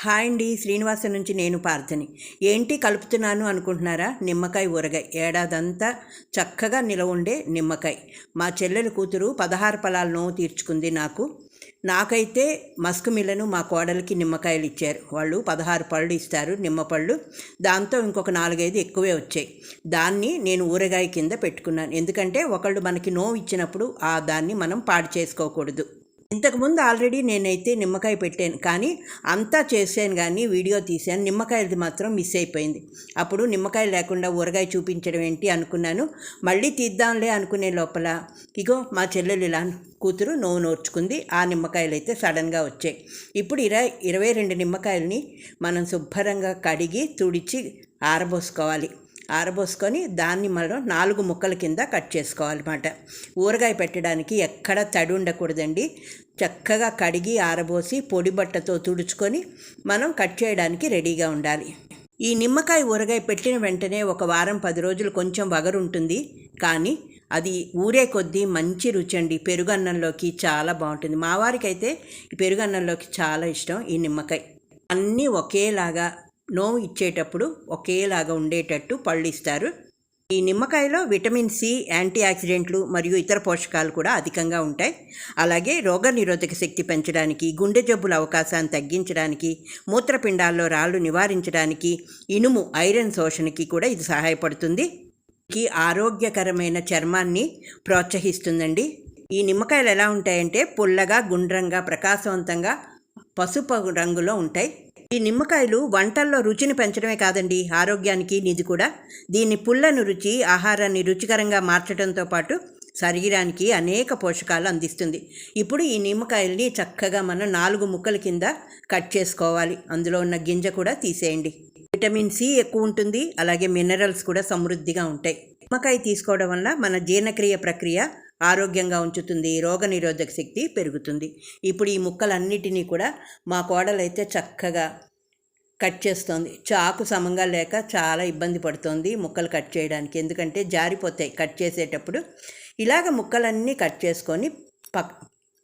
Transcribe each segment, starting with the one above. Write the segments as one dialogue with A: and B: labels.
A: Hi అండి శ్రీనివాస నుంచి నేను పార్థని. ఏంటి కలుపుతున్నాను అనుకుంటున్నారా? నిమ్మకాయ ఊరగాయ. ఏడాదంతా చక్కగా నిలవ ఉండే నిమ్మకాయ. మా చెల్లెల కూతురు పదహారు పలాలు నోవు తీర్చుకుంది నాకు. నాకైతే మస్క్ మిల్లను మా కోడలికి నిమ్మకాయలు ఇచ్చారు. వాళ్ళు పదహారు పళ్ళు ఇస్తారు నిమ్మపళ్ళు దాంతో ఇంకొక నాలుగైదు ఎక్కువే వచ్చాయి. దాన్ని నేను ఊరగాయ కింద పెట్టుకున్నాను. ఎందుకంటే ఒకళ్ళు మనకి నోవు ఇచ్చినప్పుడు ఆ దాన్ని మనం పాడు చేసుకోకూడదు. ఇంతకుముందు ఆల్రెడీ నేనైతే నిమ్మకాయ పెట్టాను కానీ అంతా చేశాను కానీ వీడియో తీశాను. నిమ్మకాయది మాత్రం మిస్ అయిపోయింది. అప్పుడు నిమ్మకాయ లేకుండా ఊరగాయ చూపించడం ఏంటి అనుకున్నాను. మళ్ళీ తీద్దాంలే అనుకునే లోపల ఇగో మా చెల్లెలు ఇలా కూతురు నోవు నోర్చుకుంది. ఆ నిమ్మకాయలు అయితే సడన్గా వచ్చాయి. ఇప్పుడు ఇరవై ఇరవై రెండు నిమ్మకాయలని మనం శుభ్రంగా కడిగి తుడిచి ఆరబోసుకోవాలి. ఆరబోసుకొని దాన్ని మనం నాలుగు ముక్కల కింద కట్ చేసుకోవాలన్నమాట. ఊరగాయ పెట్టడానికి ఎక్కడ తడి ఉండకూడదండి. చక్కగా కడిగి ఆరబోసి పొడి బట్టతో తుడుచుకొని మనం కట్ చేయడానికి రెడీగా ఉండాలి. ఈ నిమ్మకాయ ఊరగాయ పెట్టిన వెంటనే ఒక వారం పది రోజులు కొంచెం వగరుంటుంది. కానీ అది ఊరే కొద్దీ మంచి రుచి అండి పెరుగన్నంలోకి చాలా బాగుంటుంది. మా వారికైతే ఈ పెరుగన్నంలోకి చాలా ఇష్టం ఈ నిమ్మకాయ. అన్నీ ఒకేలాగా నోవు ఇచ్చేటప్పుడు ఒకేలాగా ఉండేటట్టు పళ్ళు ఇస్తారు ఈ నిమ్మకాయలో విటమిన్ సి యాంటీ ఆక్సిడెంట్లు మరియు ఇతర పోషకాలు కూడా అధికంగా ఉంటాయి. అలాగే రోగనిరోధక శక్తి పెంచడానికి గుండె జబ్బుల అవకాశాన్ని తగ్గించడానికి మూత్రపిండాల్లో రాళ్ళు నివారించడానికి ఇనుము ఐరన్ శోషణకి కూడా ఇది సహాయపడుతుంది. ఈ ఆరోగ్యకరమైన చర్మాన్ని ప్రోత్సహిస్తుందండి. ఈ నిమ్మకాయలు ఎలా ఉంటాయంటే పుల్లగా గుండ్రంగా ప్రకాశవంతంగా పసుపు రంగులో ఉంటాయి. ఈ నిమ్మకాయలు వంటల్లో రుచిని పెంచడమే కాదండి ఆరోగ్యానికి నిధి కూడా. దీన్ని పుల్లను రుచి ఆహారాన్ని రుచికరంగా మార్చడంతో పాటు శరీరానికి అనేక పోషకాలు అందిస్తుంది. ఇప్పుడు ఈ నిమ్మకాయల్ని చక్కగా మనం నాలుగు ముక్కల కింద కట్ చేసుకోవాలి. అందులో ఉన్న గింజ కూడా తీసేయండి. విటమిన్ సి ఎక్కువ ఉంటుంది అలాగే మినరల్స్ కూడా సమృద్ధిగా ఉంటాయి. నిమ్మకాయ తీసుకోవడం వల్ల మన జీర్ణక్రియ ప్రక్రియ ఆరోగ్యంగా ఉంచుతుంది రోగనిరోధక శక్తి పెరుగుతుంది. ఇప్పుడు ఈ ముక్కలన్నిటినీ కూడా మా కోడలైతే చక్కగా కట్ చేస్తోంది. చాకు సమంగా లేక చాలా ఇబ్బంది పడుతోంది ముక్కలు కట్ చేయడానికి. ఎందుకంటే జారిపోతాయి కట్ చేసేటప్పుడు. ఇలాగ ముక్కలన్నీ కట్ చేసుకొని పక్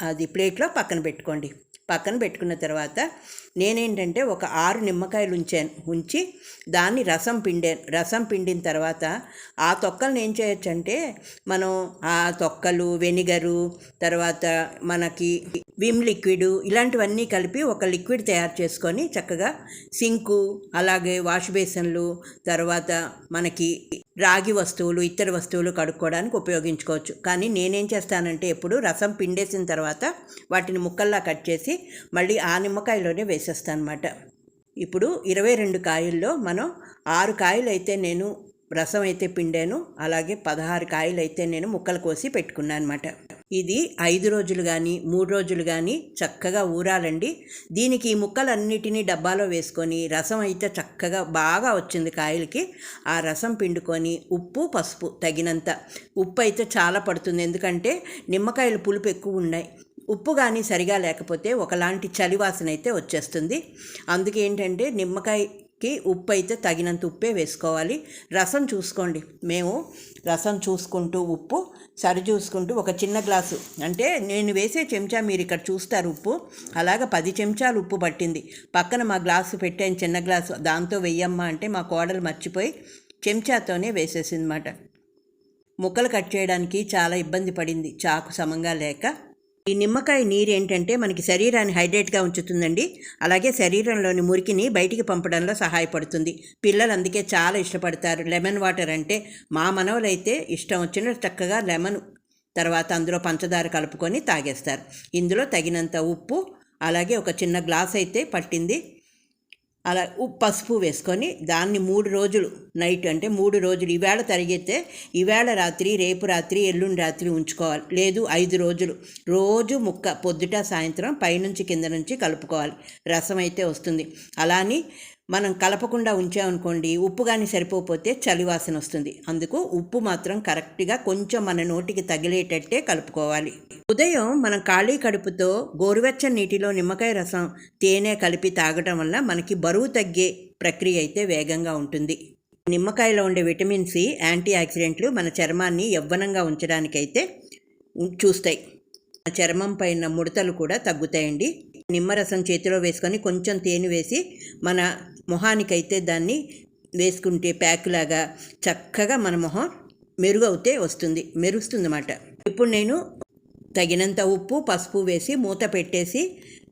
A: అది ప్లేట్లో పక్కన పెట్టుకోండి. పక్కన పెట్టుకున్న తర్వాత నేనేంటంటే ఒక ఆరు నిమ్మకాయలు ఉంచాను ఉంచి దాన్ని రసం పిండాను రసం పిండిన తర్వాత ఆ తొక్కలను ఏం చేయొచ్చు అంటే మనం ఆ తొక్కలు వెనిగరు తర్వాత మనకి విమ్ లిక్విడ్ ఇలాంటివన్నీ కలిపి ఒక లిక్విడ్ తయారు చేసుకొని చక్కగా సింకు అలాగే వాష్ బేసిన్లు తర్వాత మనకి రాగి వస్తువులు ఇతర వస్తువులు కడుక్కోవడానికి ఉపయోగించుకోవచ్చు. కానీ నేనేం చేస్తానంటే ఎప్పుడు రసం పిండేసిన తర్వాత వాటిని ముక్కల్లా కట్ చేసి మళ్ళీ ఆ నిమ్మకాయలోనే వేసేస్తాను అనమాట ఇప్పుడు ఇరవై రెండు కాయల్లో మనం ఆరు కాయలు అయితే నేను రసం అయితే పిండాను అలాగే పదహారు కాయలు అయితే నేను ముక్కలు కోసి పెట్టుకున్నాను అనమాట ఇది ఐదు రోజులు కానీ మూడు రోజులు కానీ చక్కగా ఊరాలండి. దీనికి ఈ ముక్కలన్నిటినీ డబ్బాలో వేసుకొని రసం అయితే చక్కగా బాగా వచ్చింది కాయలకి. ఆ రసం పిండుకొని ఉప్పు పసుపు తగినంత. ఉప్పు అయితే చాలా పడుతుంది. ఎందుకంటే నిమ్మకాయలు పులుపు ఎక్కువ ఉన్నాయి. ఉప్పు కానీ సరిగా లేకపోతే ఒకలాంటి చలివాసన అయితే వచ్చేస్తుంది. అందుకే ఏంటంటే నిమ్మకాయకి ఉప్పు అయితే తగినంత ఉప్పే వేసుకోవాలి. రసం చూసుకోండి. మేము రసం చూసుకుంటూ ఉప్పు సరి చూసుకుంటూ ఒక చిన్న గ్లాసు. అంటే నేను వేసే చెంచా మీరు ఇక్కడ చూస్తారు ఉప్పు. అలాగ పది చెంచాలు ఉప్పు పట్టింది. పక్కన మా గ్లాసు పెట్టాను చిన్న గ్లాసు. దాంతో వెయ్యమ్మా అంటే మా కోడలు మర్చిపోయి చెంచాతోనే వేసేసిందన్నమాట. ముక్కలు కట్ చేయడానికి చాలా ఇబ్బంది పడింది. చాకు సమంగా లేక. ఈ నిమ్మకాయ నీరు ఏంటంటే మనకి శరీరాన్ని హైడ్రేట్గా ఉంచుతుందండి. అలాగే శరీరంలోని మురికిని బయటికి పంపడంలో సహాయపడుతుంది. పిల్లలు అందుకే చాలా ఇష్టపడతారు. లెమన్ వాటర్ అంటే మా మనవలైతే ఇష్టం వచ్చిన చక్కగా లెమన్ తర్వాత అందులో పంచదార కలుపుకొని తాగేస్తారు. ఇందులో తగినంత ఉప్పు అలాగే ఒక చిన్న గ్లాస్ అయితే పట్టింది. అలా పసుపు వేసుకొని దాన్ని మూడు రోజులు నైట్ అంటే మూడు రోజులు ఈవేళ తరిగితే ఈవేళ రాత్రి రేపు రాత్రి ఎల్లుండి రాత్రి ఉంచుకోవాలి. లేదు ఐదు రోజులు. రోజు ముక్క పొద్దుట సాయంత్రం పైనుంచి కింద నుంచి కలుపుకోవాలి. రసం అయితే వస్తుంది. అలానే మనం కలపకుండా ఉంచామనుకోండి ఉప్పు కానీ సరిపోతే చలివాసన వస్తుంది. అందుకు ఉప్పు మాత్రం కరెక్ట్గా కొంచెం మన నోటికి తగిలేటట్టే కలుపుకోవాలి. ఉదయం మనం ఖాళీ కడుపుతో గోరువెచ్చని నీటిలో నిమ్మకాయ రసం తేనె కలిపి తాగటం వల్ల మనకి బరువు తగ్గే ప్రక్రియ అయితే వేగంగా ఉంటుంది. నిమ్మకాయలో ఉండే విటమిన్ సి యాంటీ ఆక్సిడెంట్లు మన చర్మాన్ని యవ్వనంగా ఉంచడానికైతే చూస్తాయి. చర్మం పైన ముడతలు కూడా తగ్గుతాయండి. నిమ్మరసం చేతిలో వేసుకొని కొంచెం తేనె వేసి మన మొహానికైతే దాన్ని వేసుకుంటే ప్యాక్ లాగా చక్కగా మన మొహం మెరుగవుతే వస్తుంది మెరుస్తుంది అన్నమాట ఇప్పుడు నేను తగినంత ఉప్పు పసుపు వేసి మూత పెట్టేసి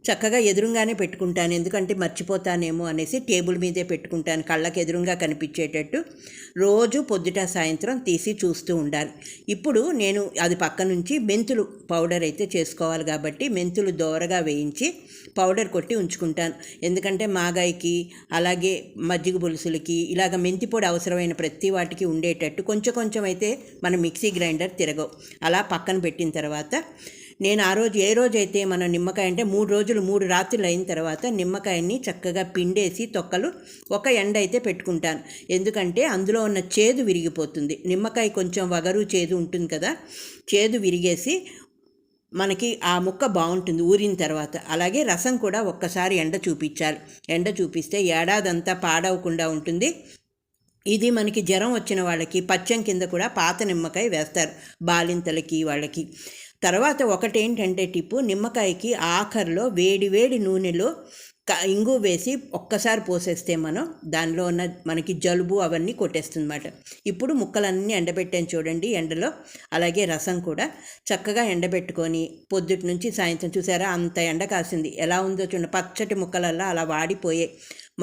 A: చక్కగా ఎదురుగానే పెట్టుకుంటాను. ఎందుకంటే మర్చిపోతానేమో అనేసి టేబుల్ మీదే పెట్టుకుంటాను. కళ్ళకి ఎదురుగా కనిపించేటట్టు రోజు పొద్దుట సాయంత్రం తీసి చూస్తూ ఉండాలి. ఇప్పుడు నేను అది పక్క నుంచి మెంతులు పౌడర్ అయితే చేసుకోవాలి కాబట్టి మెంతులు దోరగా వేయించి పౌడర్ కొట్టి ఉంచుకుంటాను. ఎందుకంటే మాగాయికి అలాగే మజ్జిగ పులుసులకి ఇలాగ మెంతి పొడి అవసరమైన ప్రతి వాటికి ఉండేటట్టు కొంచెం కొంచెం అయితే మన మిక్సీ గ్రైండర్ తిరగవు. అలా పక్కన పెట్టిన తర్వాత నేను ఆ రోజు ఏ రోజైతే మనం నిమ్మకాయ అంటే మూడు రోజులు మూడు రాత్రులు అయిన తర్వాత నిమ్మకాయని చక్కగా పిండేసి తొక్కలు ఒక ఎండ అయితే పెట్టుకుంటాను. ఎందుకంటే అందులో ఉన్న చేదు విరిగిపోతుంది. నిమ్మకాయ కొంచెం వగరు చేదు ఉంటుంది కదా చేదు విరిగేసి మనకి ఆ ముక్క బాగుంటుంది ఊరిన తర్వాత. అలాగే రసం కూడా ఒక్కసారి ఎండ చూపించాలి. ఎండ చూపిస్తే ఏడాదంతా పాడవకుండా ఉంటుంది. ఇది మనకి జ్వరం వచ్చిన వాళ్ళకి పచ్చం కింద కూడా పాత నిమ్మకాయ వేస్తారు. బాలింతలకి వాళ్ళకి. తర్వాత ఒకటేంటంటే టిప్పు నిమ్మకాయకి ఆఖరిలో వేడి వేడి నూనెలో ఇంగు వేసి ఒక్కసారి పోసేస్తే మనం దానిలో ఉన్న మనకి జలుబు అవన్నీ కొట్టేస్తుంది అనమాట ఇప్పుడు ముక్కలన్నీ ఎండబెట్టాను చూడండి ఎండలో. అలాగే రసం కూడా చక్కగా ఎండబెట్టుకొని పొద్దుటి నుంచి సాయంత్రం చూసారా అంత ఎండ కాసింది. ఎలా ఉందో చూడండి. పచ్చటి ముక్కలల్లా అలా వాడిపోయాయి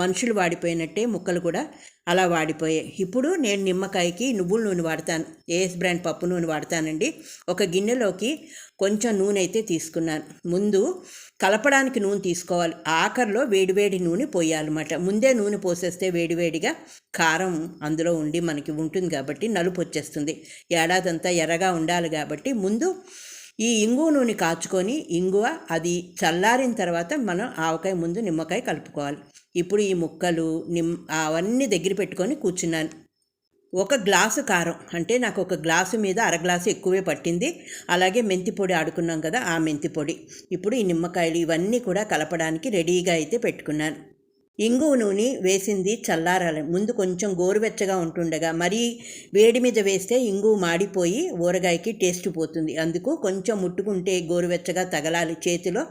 A: మనుషులు వాడిపోయినట్టే ముక్కలు కూడా అలా వాడిపోయాయి. ఇప్పుడు నేను నిమ్మకాయకి నువ్వుల నూనె వాడతాను. ఏఎస్ బ్రాండ్ పప్పు నూనె వాడతానండి. ఒక గిన్నెలోకి కొంచెం నూనె అయితే తీసుకున్నాను. ముందు కలపడానికి నూనె తీసుకోవాలి. ఆఖరిలో వేడివేడి నూనె పోయాలన్నమాట. ముందే నూనె పోసేస్తే వేడివేడిగా కారం అందులో ఉండి మనకి ఉంటుంది కాబట్టి నలుపు వచ్చేస్తుంది. ఏడాదంతా ఎర్రగా ఉండాలి కాబట్టి ముందు ఈ ఇంగువ నూనె కాచుకొని ఇంగువ అది చల్లారిన తర్వాత మనం ఆవకాయ ముందు నిమ్మకాయ కలుపుకోవాలి. ఇప్పుడు ఈ ముక్కలు నిమ్ అవన్నీ దగ్గర పెట్టుకొని కూర్చున్నాను. ఒక గ్లాసు కారం అంటే నాకు ఒక గ్లాసు మీద అర గ్లాసు ఎక్కువే పట్టింది. అలాగే మెంతి పొడి ఆడుకున్నాం కదా ఆ మెంతి పొడి. ఇప్పుడు ఈ నిమ్మకాయలు ఇవన్నీ కూడా కలపడానికి రెడీగా అయితే పెట్టుకున్నాను. ఇంగువ నూనె వేసింది చల్లారాలి. ముందు కొంచెం గోరువెచ్చగా ఉంటుండగా మరీ వేడి మీద వేస్తే ఇంగువ మాడిపోయి ఊరగాయకి టేస్ట్ పోతుంది. అందుకు కొంచెం ముట్టుకుంటే గోరువెచ్చగా తగలాలి చేతిలో.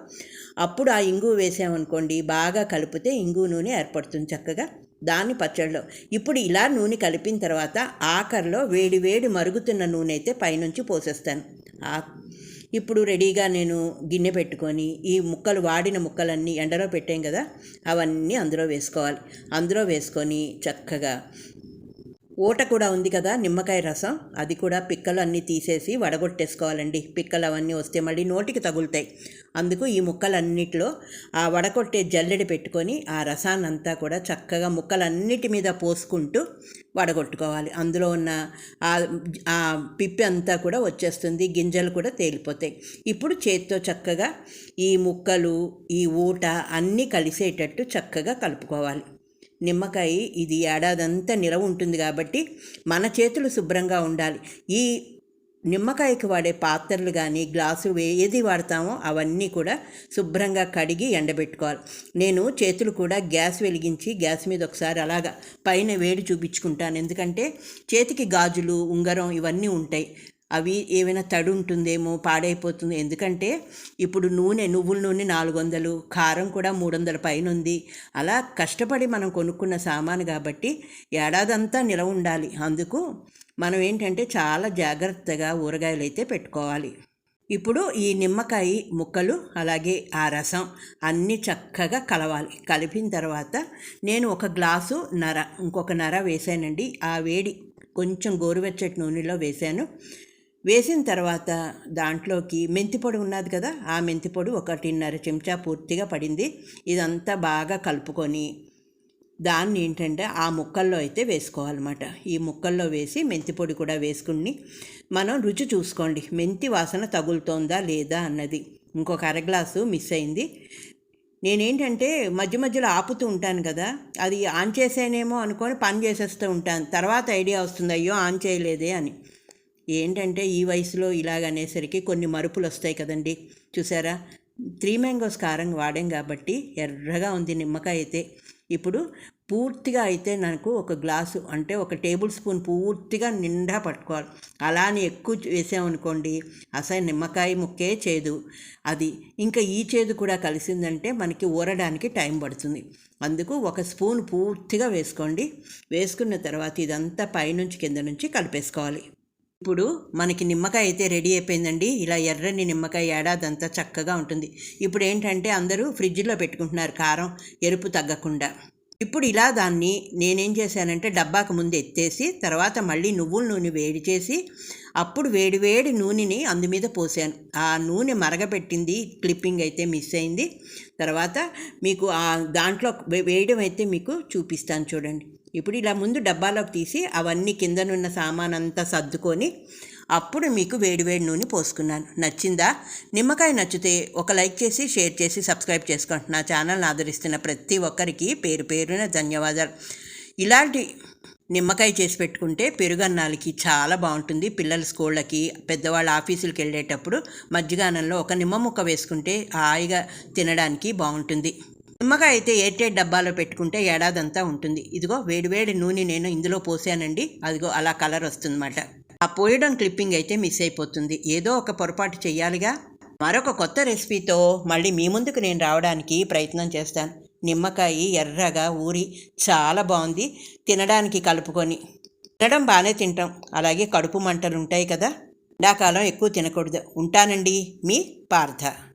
A: అప్పుడు ఆ ఇంగువ వేసామనుకోండి బాగా కలిపితే ఇంగువ నూనె ఏర్పడుతుంది చక్కగా. దాన్ని పచ్చడిలో ఇప్పుడు ఇలా నూనె కలిపిన తర్వాత ఆఖరిలో వేడి వేడి మరుగుతున్న నూనె అయితే పైనుంచి పోసేస్తాను. ఆ ఇప్పుడు రెడీగా నేను గిన్నె పెట్టుకొని ఈ ముక్కలు వాడిన ముక్కలన్నీ ఎండలో పెట్టాం కదా అవన్నీ అందులో వేసుకోవాలి. అందులో వేసుకొని చక్కగా ఊట కూడా ఉంది కదా నిమ్మకాయ రసం. అది కూడా పిక్కలు అన్నీ తీసేసి వడగొట్టేసుకోవాలండి. పిక్కలు అవన్నీ వస్తే మళ్ళీ నోటికి తగులుతాయి. అందుకు ఈ ముక్కలన్నిటిలో ఆ వడగొట్టే జల్లెడ పెట్టుకొని ఆ రసాన్నంతా కూడా చక్కగా ముక్కలన్నిటి మీద పోసుకుంటూ వడగొట్టుకోవాలి. అందులో ఉన్న ఆ పిప్పి అంతా కూడా వచ్చేస్తుంది. గింజలు కూడా తేలిపోతాయి. ఇప్పుడు చేతితో చక్కగా ఈ ముక్కలు ఈ ఊట అన్నీ కలిసేటట్టు చక్కగా కలుపుకోవాలి. నిమ్మకాయ ఇది ఏడాదంతా నిలవ ఉంటుంది కాబట్టి మన చేతులు శుభ్రంగా ఉండాలి. ఈ నిమ్మకాయకి వాడే పాత్రలు కానీ గ్లాసులు ఏది వాడతామో అవన్నీ కూడా శుభ్రంగా కడిగి ఎండబెట్టుకోవాలి. నేను చేతులు కూడా గ్యాస్ వెలిగించి గ్యాస్ మీద ఒకసారి అలాగా పైన వేడి చూపించుకుంటాను. ఎందుకంటే చేతికి గాజులు ఉంగరం ఇవన్నీ ఉంటాయి. అవి ఏమైనా తడి ఉంటుందేమో పాడైపోతుంది. ఎందుకంటే ఇప్పుడు నూనె నువ్వుల నూనె నాలుగు వందలు కారం కూడా మూడు వందల పైన ఉంది అలా కష్టపడి మనం కొనుక్కున్న సామాను కాబట్టి ఏడాదంతా నిలవ ఉండాలి. అందుకు మనం ఏంటంటే చాలా జాగ్రత్తగా ఊరగాయలు అయితే పెట్టుకోవాలి. ఇప్పుడు ఈ నిమ్మకాయ ముక్కలు అలాగే ఆ రసం అన్నీ చక్కగా కలవాలి. కలిపిన తర్వాత నేను ఒక గ్లాసు నర ఇంకొక నర వేసానండి ఆ వేడి కొంచెం గోరువెచ్చటి నూనెలో వేశాను. వేసిన తర్వాత దాంట్లోకి మెంతిపొడి ఉన్నది కదా ఆ మెంతిపొడి ఒకటిన్నర చెంచా పూర్తిగా పడింది. ఇదంతా బాగా కలుపుకొని దాన్ని ఏంటంటే ఆ ముక్కల్లో అయితే వేసుకోవాలన్నమాట. ఈ ముక్కల్లో వేసి మెంతి పొడి కూడా వేసుకుని మనం రుచి చూసుకోండి. మెంతి వాసన తగులుతోందా లేదా అన్నది. ఇంకొక అర గ్లాసు మిస్ అయింది. నేనేంటంటే మధ్య మధ్యలో ఆపుతూ ఉంటాను కదా అది ఆన్ చేసేనేమో అనుకొని పని చేసేస్తూ ఉంటాను. తర్వాత ఐడియా వస్తుంది అయ్యో ఆన్ చేయలేదే అని. ఏంటంటే ఈ వయసులో ఇలాగనేసరికి కొన్ని మరుపులు వస్తాయి కదండి. చూసారా? త్రీ మ్యాంగోస్ కారం వాడాం కాబట్టి ఎర్రగా ఉంది నిమ్మకాయ అయితే. ఇప్పుడు పూర్తిగా అయితే నాకు ఒక గ్లాసు అంటే ఒక టేబుల్ స్పూన్ పూర్తిగా నిండా పట్టుకోవాలి. అలానే ఎక్కువ వేసామనుకోండి అసలు నిమ్మకాయ ముక్కే చేదు. అది ఇంకా ఈ చేదు కూడా కలిసిందంటే మనకి ఊరడానికి టైం పడుతుంది. అందుకు ఒక స్పూన్ పూర్తిగా వేసుకోండి. వేసుకున్న తర్వాత ఇదంతా పైనుంచి కింద నుంచి కలిపేసుకోవాలి. ఇప్పుడు మనకి నిమ్మకాయ అయితే రెడీ అయిపోయిందండి. ఇలా ఎర్రని నిమ్మకాయ ఏడాదంతా చక్కగా ఉంటుంది. ఇప్పుడు ఏంటంటే అందరూ ఫ్రిడ్జ్లో పెట్టుకుంటున్నారు కారం ఎరుపు తగ్గకుండా. ఇప్పుడు ఇలా దాన్ని నేనేం చేశానంటే డబ్బాకు ముందు ఎత్తేసి తర్వాత మళ్ళీ నువ్వుల నూనె వేడి చేసి అప్పుడు వేడివేడి నూనెని అందు మీద పోసాను. ఆ నూనె మరగపెట్టింది క్లిప్పింగ్ అయితే మిస్ అయింది. తర్వాత మీకు ఆ దాంట్లో వే- వేయడం అయితే మీకు చూపిస్తాను చూడండి. ఇప్పుడు ఇలా ముందు డబ్బాలోకి తీసి అవన్నీ కిందనున్న సామాన్ అంతా సర్దుకొని అప్పుడు మీకు వేడివేడి నూనె పోసుకున్నాను. నచ్చిందా? నిమ్మకాయ నచ్చితే ఒక లైక్ చేసి షేర్ చేసి సబ్స్క్రైబ్ చేసుకోండి. నా ఛానల్ని ఆదరిస్తున్న ప్రతి ఒక్కరికి పేరు పేరున ధన్యవాదాలు. ఇలాంటి నిమ్మకాయ చేసి పెట్టుకుంటే పెరుగన్నాలకి చాలా బాగుంటుంది. పిల్లల స్కూళ్ళకి పెద్దవాళ్ళ ఆఫీసులకు వెళ్ళేటప్పుడు మజ్జిగానంలో ఒక నిమ్మ ముక్క వేసుకుంటే హాయిగా తినడానికి బాగుంటుంది. నిమ్మకాయ అయితే ఎయిర్టైట్ డబ్బాలో పెట్టుకుంటే ఏడాదంతా ఉంటుంది. ఇదిగో వేడివేడి నూనె నేను ఇందులో పోసానండి. అదిగో అలా కలర్ వస్తుందన్నమాట. ఆ పోయడం క్లిప్పింగ్ అయితే మిస్ అయిపోతుంది. ఏదో ఒక పొరపాటు చెయ్యాలిగా. మరొక కొత్త రెసిపీతో మళ్ళీ మీ ముందుకు నేను రావడానికి ప్రయత్నం చేస్తాను. నిమ్మకాయ ఎర్రగా ఊరి చాలా బాగుంది. తినడానికి కలుపుకొని. తినడం బాగానే తింటాం. అలాగే కడుపు మంటలు ఉంటాయి కదా. ఎండాకాలం ఎక్కువ తినకూడదు. ఉంటానండి మీ పార్థ.